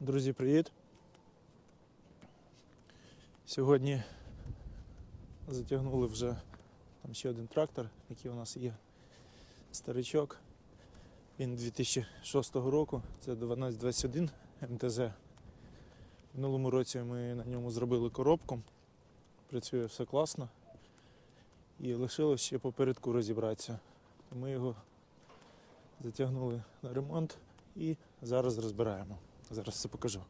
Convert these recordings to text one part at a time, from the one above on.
Друзі, привіт! Сьогодні затягнули вже там ще один трактор, який у нас є старичок. Він 2006 року, це 1221 МТЗ. В минулому році ми на ньому зробили коробку. Працює все класно. І лишилось ще попередку розібратися. Ми його затягнули на ремонт і зараз розбираємо. Зараз все покажу.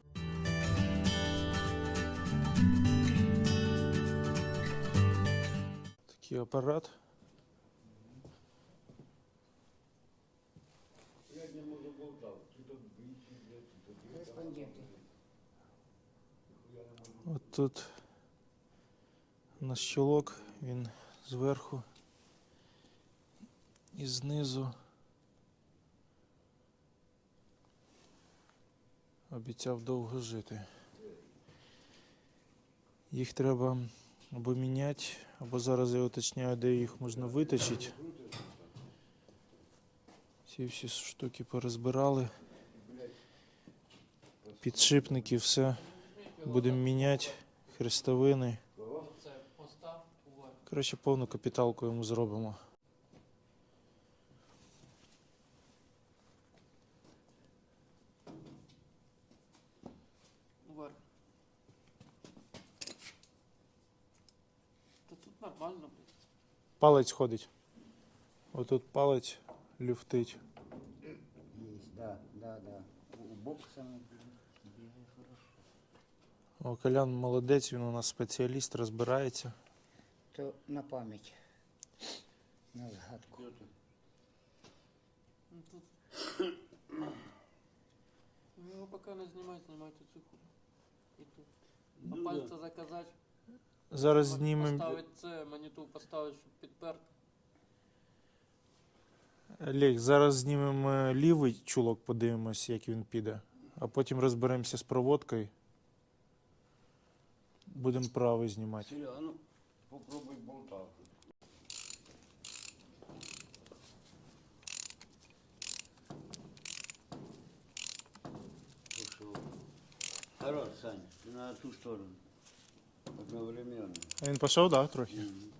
Такий апарат. От тут у нас щолок, він зверху і знизу. Обіцяв довго жити. Їх треба або міняти, або зараз я уточняю, де їх можна виточити. Ці всі штуки порозбирали. Підшипники, все. Будемо міняти хрестовини. Коротше, повну капіталку йому зробимо. Нормально, блядь. Палець ходить. Отут палець люфтить. Есть, да, да, да. У бок саме хорошо. О, Колян молодець, він у нас спеціаліст, розбирається. То на пам'ять. На згадку. Ну тут. Ну, Його поки не знімати, знімайте цю хуйню. І тут. А пальця заказати. Зараз знімемо. Поставити це, маніту поставити, щоб підперти. Олег, зараз знімемо е, лівий чулок, подивимось, як він піде. А потім розберемося з проводкою. Будемо правий знімати. Серега, а ну попробуй болтавку. Хорош, Саня, на ту сторону. Одновременно. А він пішов, так, да, трохи? Мгм. Бо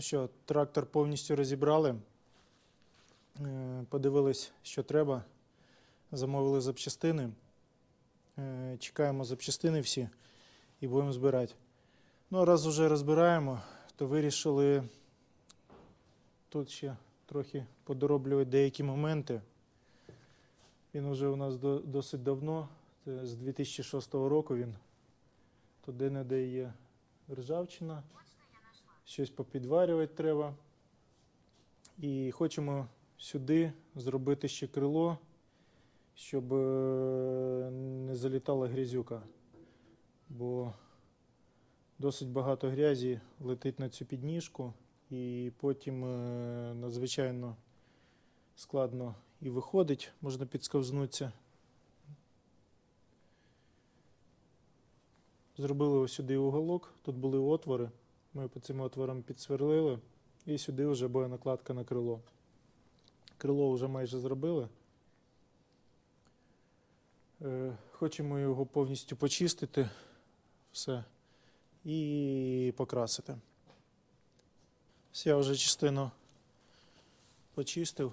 Ну що, трактор повністю розібрали. Е, Подивились, що треба. Замовили запчастини. Е, Чекаємо запчастини всі і будемо збирати. Ну, а раз вже розбираємо, то вирішили тут ще трохи подороблювати деякі моменти. Він вже у нас досить давно, це з 2006 року він. Тут де-не-де є ржавчина щось попідварювати треба. І хочемо сюди зробити ще крило, щоб е, не залітала грязюка. Бо досить багато грязі летить на цю підніжку, і потім е, надзвичайно складно і виходить, можна підсковзнутися. Зробили ось сюди уголок, тут були отвори. Ми по цим отворам підсверлили і сюди вже буде накладка на крило. Крило вже майже зробили. Е, Хочемо його повністю почистити все і покрасити. Ось я вже частину почистив.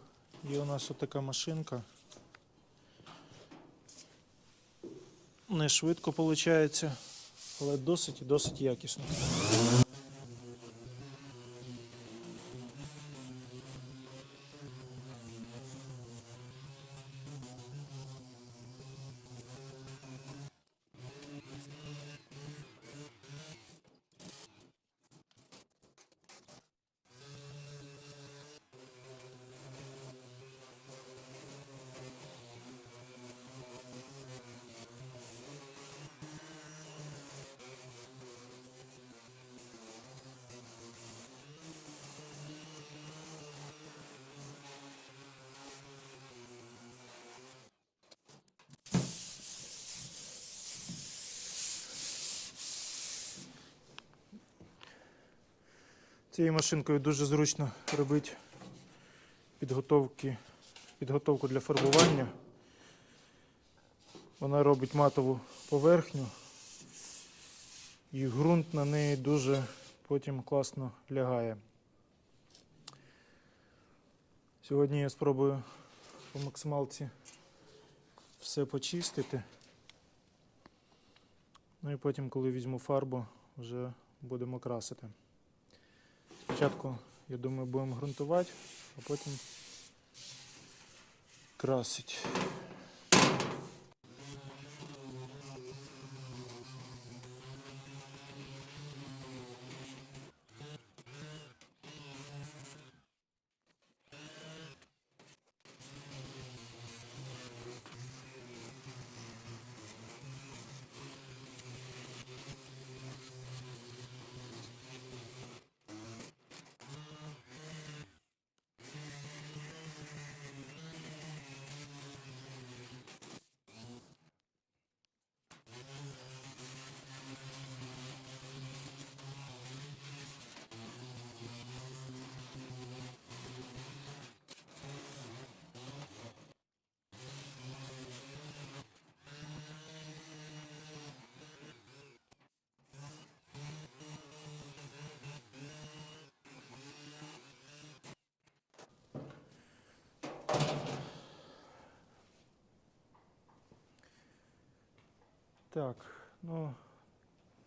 І у нас отака машинка. не швидко виходить, але досить і досить якісно. Цією машинкою дуже зручно робити підготовки, підготовку для фарбування. Вона робить матову поверхню і ґрунт на неї дуже потім класно лягає. Сьогодні я спробую по максималці все почистити. Ну і потім, коли візьму фарбу, вже будемо красити. Спочатку, я думаю, будемо ґрунтувати, а потім красить. Так, ну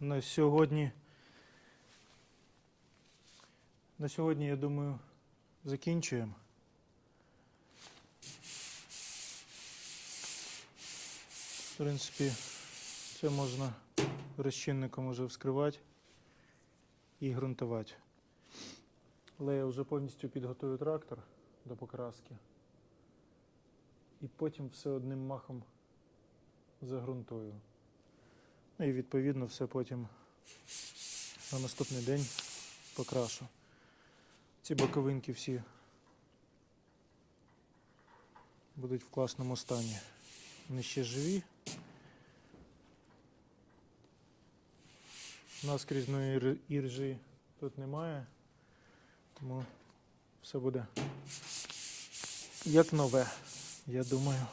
на сьогодні. На сьогодні, я думаю, закінчуємо. В принципі, це можна розчинником уже вскривати і ґрунтувати. Але я вже повністю підготую трактор до покраски. І потім все одним махом загрунтую. Ну і відповідно все потім на наступний день покрашу. Ці боковинки всі будуть в класному стані. Вони ще живі. Наскрізної ір- іржі тут немає, тому все буде як нове, я думаю.